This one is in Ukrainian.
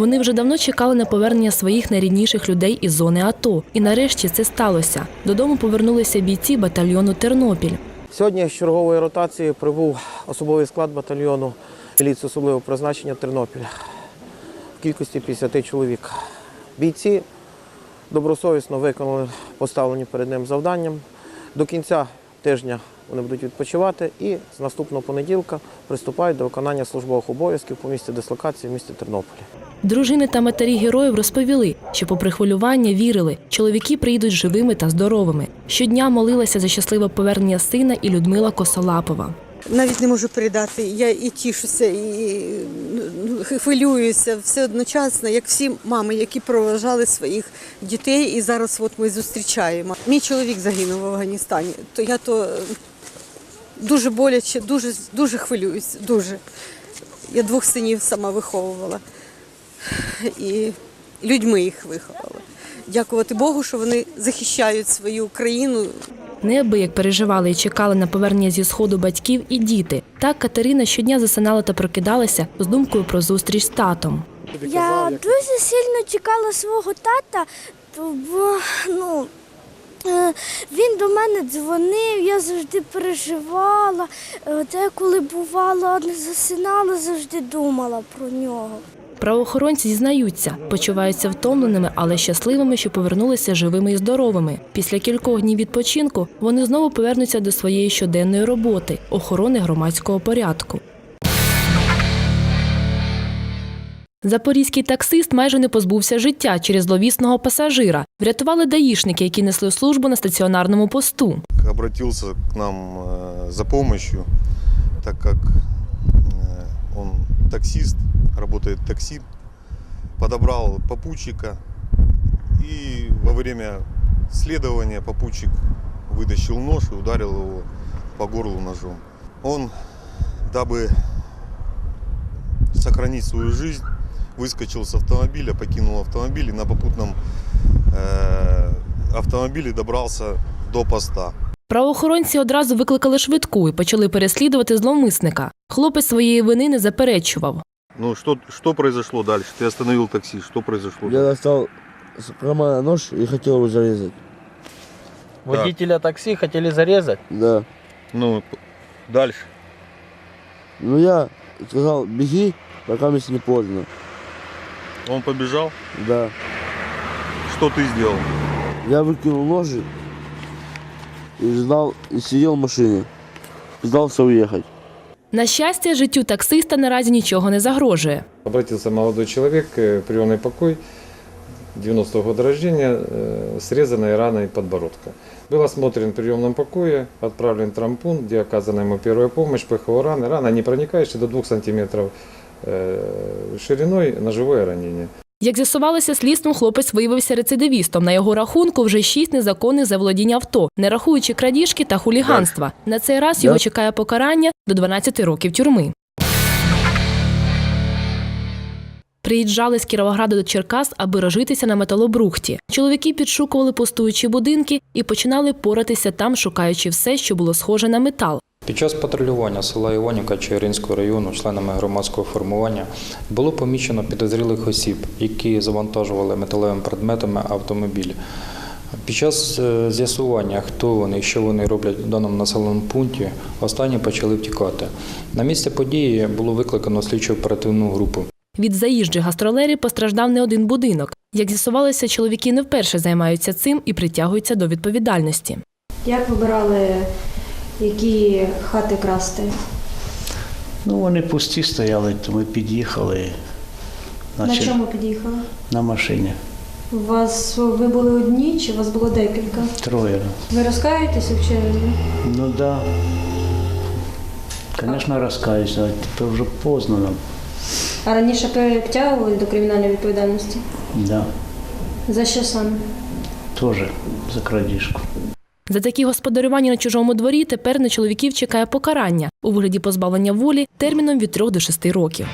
Вони вже давно чекали на повернення своїх найрідніших людей із зони АТО. І нарешті це сталося. Додому повернулися бійці батальйону Тернопіль. Сьогодні з чергової ротації прибув особовий склад батальйону міліції особливого призначення Тернопіль в кількості 50 чоловік. Бійці добросовісно виконали поставлені перед ним завданням. До кінця тижня вони будуть відпочивати і з наступного понеділка приступають до виконання службових обов'язків по місці дислокації в місті Тернополі. Дружини та матері героїв розповіли, що попри хвилювання вірили, чоловіки приїдуть живими та здоровими. Щодня молилася за щасливе повернення сина і Людмила Косолапова. Навіть не можу передати. Я і тішуся, і ну, хвилююся все одночасно, як всі мами, які проважали своїх дітей, і зараз от ми зустрічаємо. Мій чоловік загинув в Афганістані, то я то дуже боляче, дуже, дуже хвилююсь, дуже. Я двох синів сама виховувала і людьми їх виховала. Дякувати Богу, що вони захищають свою країну, Неабияк переживали і чекали на повернення зі сходу батьків і діти. Так Катерина щодня засинала та прокидалася з думкою про зустріч з татом. Я дуже сильно чекала свого тата, бо ну, е, він до мене дзвонив, я завжди переживала. Е, Те, коли бувало, не засинала, завжди думала про нього. Правоохоронці зізнаються, почуваються втомленими, але щасливими, що повернулися живими і здоровими. Після кількох днів відпочинку вони знову повернуться до своєї щоденної роботи охорони громадського порядку. Запорізький таксист майже не позбувся життя через зловісного пасажира. Врятували даїшники, які несли службу на стаціонарному посту. обратился к нам э, за помощью, так как э, он таксист, работает такси, подобрал попутчика и во время следования попутчик вытащил нож и ударил его по горлу ножом. Он, дабы сохранить свою жизнь, выскочил с автомобиля, покинул автомобиль и на попутном э, автомобиле добрался до поста. Правоохоронці одразу викликали швидку і почали переслідувати зловмисника. Хлопець своєї вини не заперечував. Ну что, что произошло дальше? Ты остановил такси, что произошло? Я достал с кармана нож и хотел его зарезать. Водителя такси хотели зарезать. Да. Ну, дальше. Ну я сказал, беги, пока мне не поздно. Он побежал. Да. Что ты сделал? Я выкинул ножи и ждал, и сидел в машине. Пытался уехать. На щастя, життю таксиста наразі нічого не загрожує. Обратился молодой человек, э, приемный покой, 90-го года рождения, э, срезанной раной подбородка. Был осмотрен в приемном покое, отправлен в травмпункт, где оказана ему первая помощь, ПХО раны. Рана не проникающая до 2 сантиметров э, шириной, ножевое ранение. Як з'ясувалося, слідством хлопець виявився рецидивістом. На його рахунку вже шість незаконних заволодінь авто, не рахуючи крадіжки та хуліганства. На цей раз його чекає покарання до 12 років тюрми. Приїжджали з Кіровограда до Черкас, аби рожитися на металобрухті. Чоловіки підшукували пустуючі будинки і починали поратися там, шукаючи все, що було схоже на метал. Під час патрулювання села Іванівка Чигиринського району членами громадського формування було помічено підозрілих осіб, які завантажували металевими предметами автомобіль. Під час е, з'ясування, хто вони і що вони роблять в даному населеному пункті, останні почали втікати. На місце події було викликано слідчо оперативну групу. Від заїжджих гастролерів постраждав не один будинок. Як з'ясувалося, чоловіки не вперше займаються цим і притягуються до відповідальності. Як вибирали, які хати красти? Ну, вони пусті стояли, то ми під'їхали На чому під'їхали? на машині. У вас ви були одні чи у вас було декілька? Троє. Ви розкаєтеся в черзі? Ну так. Да. Звісно, розкаюся, а тепер вже поздно нам. А раніше притягували до кримінальної відповідальності? Да. За що саме? Теж за крадіжку. За такі господарювання на чужому дворі тепер на чоловіків чекає покарання у вигляді позбавлення волі терміном від 3 до 6 років.